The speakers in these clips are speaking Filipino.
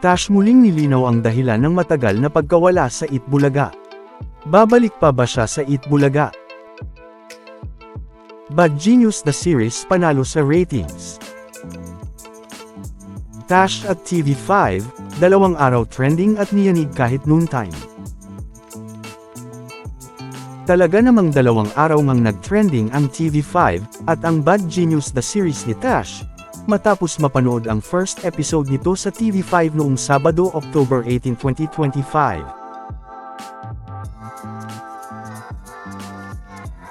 Tash muling nilinaw ang dahilan ng matagal na pagkawala sa Itbulaga. Babalik pa ba siya sa Itbulaga? Bad Genius the series panalo sa ratings. Tash at TV5, dalawang araw trending at niyanig kahit noontime. Talaga namang dalawang araw ngang nag-trending ang TV5, at ang Bad Genius the series ni Tash, matapos mapanood ang first episode nito sa TV5 noong Sabado, October 18, 2025.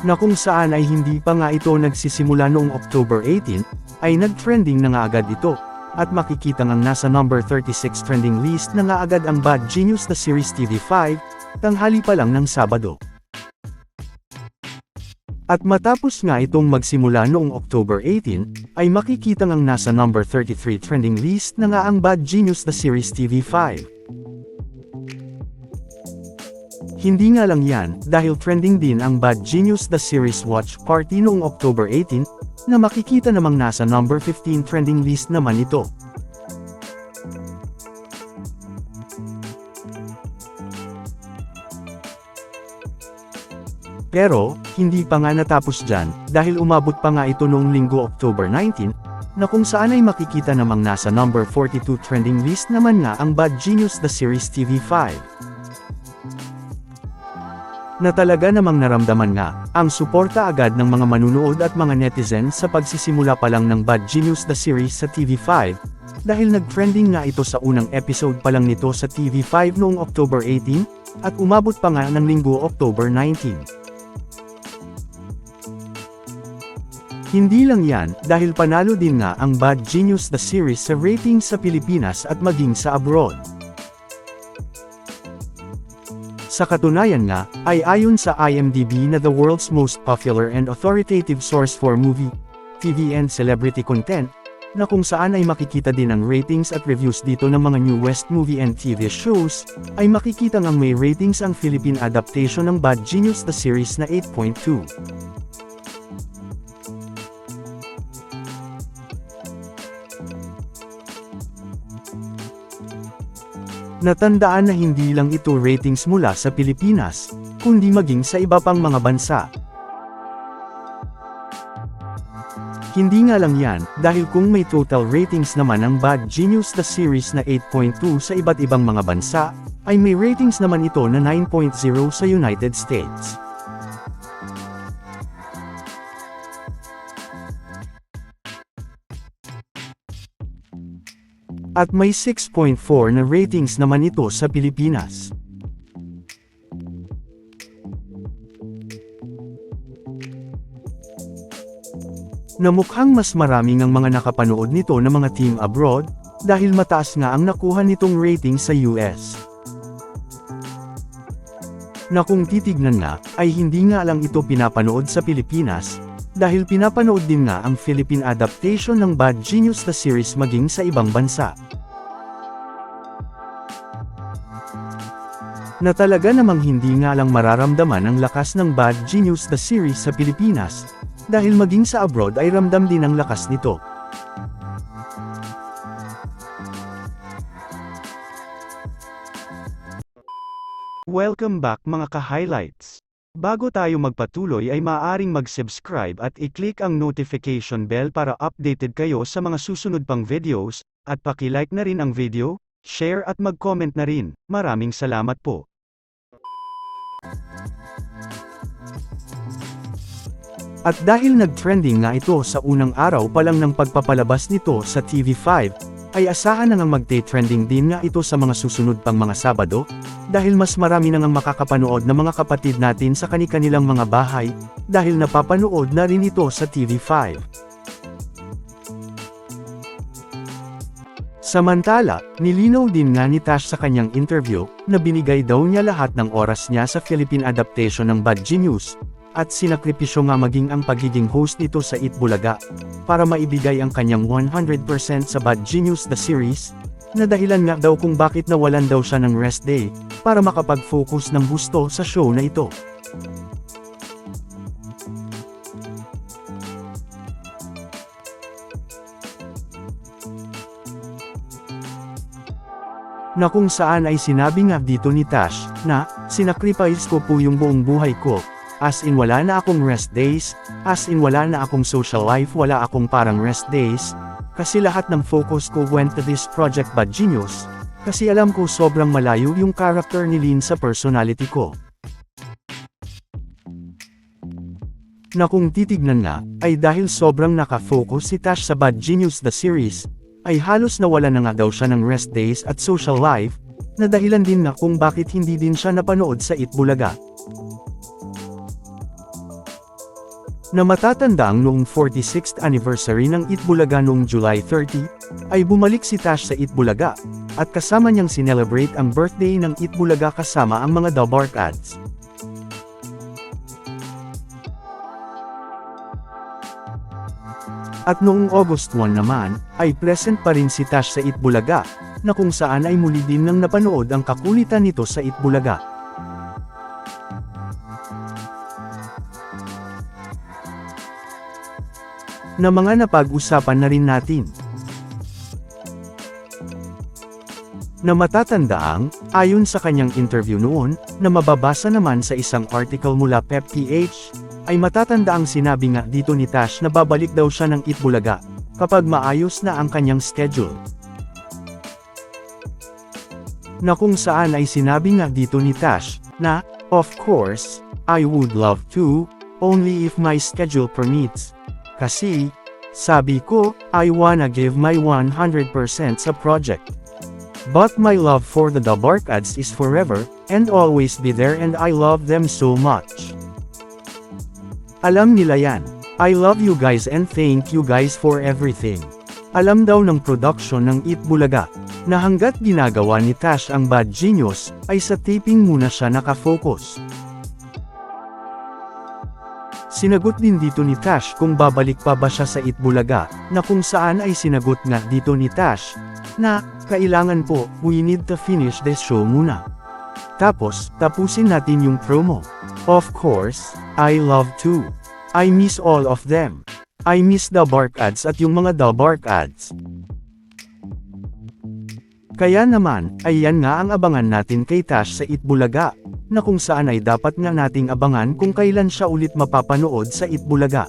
na kung saan ay hindi pa nga ito nagsisimula noong October 18, ay nag-trending na nga agad ito, at makikita ngang nasa number 36 trending list na nga agad ang Bad Genius the Series TV5, tanghali pa lang ng Sabado. At matapos nga itong magsimula noong October 18, ay makikita ngang nasa number 33 trending list na nga ang Bad Genius the Series TV5. Hindi nga lang yan, dahil trending din ang Bad Genius the Series Watch Party noong October 18, na makikita namang nasa number 15 trending list naman ito. Pero, hindi pa nga natapos dyan, dahil umabot pa nga ito noong linggo October 19, na kung saan ay makikita namang nasa number 42 trending list naman nga ang Bad Genius the Series TV5 na talaga namang naramdaman nga, ang suporta agad ng mga manunood at mga netizens sa pagsisimula pa lang ng Bad Genius the series sa TV5, dahil nag-trending nga ito sa unang episode pa lang nito sa TV5 noong October 18, at umabot pa nga ng linggo October 19. Hindi lang yan, dahil panalo din nga ang Bad Genius the series sa ratings sa Pilipinas at maging sa abroad. Sa katunayan nga, ay ayon sa IMDb na the world's most popular and authoritative source for movie, TV and celebrity content, na kung saan ay makikita din ang ratings at reviews dito ng mga New West movie and TV shows, ay makikita ngang may ratings ang Philippine adaptation ng Bad Genius the series na 8.2. Natandaan na hindi lang ito ratings mula sa Pilipinas, kundi maging sa iba pang mga bansa. Hindi nga lang yan, dahil kung may total ratings naman ang Bad Genius the series na 8.2 sa iba't ibang mga bansa, ay may ratings naman ito na 9.0 sa United States. At may 6.4 na ratings naman ito sa Pilipinas. Na mukhang mas marami ng mga nakapanood nito na mga team abroad, dahil mataas nga ang nakuha nitong rating sa US. Na kung titignan nga, ay hindi nga lang ito pinapanood sa Pilipinas, dahil pinapanood din nga ang Philippine adaptation ng Bad Genius the series maging sa ibang bansa. Na talaga namang hindi nga lang mararamdaman ang lakas ng Bad Genius the series sa Pilipinas, dahil maging sa abroad ay ramdam din ang lakas nito. Welcome back mga ka-highlights. Bago tayo magpatuloy ay maaaring mag-subscribe at i-click ang notification bell para updated kayo sa mga susunod pang videos, at paki-like na rin ang video, share at mag-comment na rin. Maraming salamat po. At dahil nag-trending nga ito sa unang araw pa lang ng pagpapalabas nito sa TV5, ay asahan na ngang magte-trending din nga ito sa mga susunod pang mga Sabado, dahil mas marami na ngang makakapanood na mga kapatid natin sa kani-kanilang mga bahay, dahil napapanood na rin ito sa TV5. Samantala, nilinaw din nga ni Tash sa kanyang interview, na binigay daw niya lahat ng oras niya sa Philippine adaptation ng Bad Genius, at sinakripisyo nga maging ang pagiging host nito sa Eat Bulaga, para maibigay ang kanyang 100% sa Bad Genius the series, na dahilan nga daw kung bakit nawalan daw siya ng rest day, para makapag-focus ng gusto sa show na ito. Na kung saan ay sinabi nga dito ni Tash, na, sinacrifice ko po yung buong buhay ko, as in wala na akong rest days, as in wala na akong social life wala akong parang rest days, kasi lahat ng focus ko went to this project Bad Genius, kasi alam ko sobrang malayo yung character ni Lin sa personality ko. Na kung titignan nga, ay dahil sobrang nakafocus si Tash sa Bad Genius the series, ay halos nawala na nga daw siya ng rest days at social life, na dahilan din na kung bakit hindi din siya napanood sa Itbulaga. Na matatanda ang noong 46th anniversary ng Itbulaga noong July 30, ay bumalik si Tash sa Itbulaga, at kasama niyang sinelebrate ang birthday ng Itbulaga kasama ang mga The Bark ads. At noong August 1 naman, ay present pa rin si Tash sa Itbulaga, na kung saan ay muli din nang napanood ang kakulitan nito sa Itbulaga. Na mga napag-usapan na rin natin. Na matatandaang, ayon sa kanyang interview noon, na mababasa naman sa isang article mula PepPH, ay matatanda ang sinabi nga dito ni Tash na babalik daw siya ng Itbulaga, kapag maayos na ang kanyang schedule. Na kung saan ay sinabi nga dito ni Tash, na, of course, I would love to, only if my schedule permits. Kasi, sabi ko, I wanna give my 100% sa project. But my love for the Dabark ads is forever, and always be there and I love them so much. Alam nila yan. I love you guys and thank you guys for everything. Alam daw ng production ng Eat Bulaga, na hanggat ginagawa ni Tash ang Bad Genius, ay sa taping muna siya nakafocus. Sinagot din dito ni Tash kung babalik pa ba siya sa Itbulaga, na kung saan ay sinagot nga dito ni Tash, na, kailangan po, we need to finish this show muna. Tapos, tapusin natin yung promo. Of course, I love to. I miss all of them. I miss the bark ads at yung mga the bark ads. Kaya naman, ay yan nga ang abangan natin kay Tash sa Itbulaga, na kung saan ay dapat nga nating abangan kung kailan siya ulit mapapanood sa Itbulaga.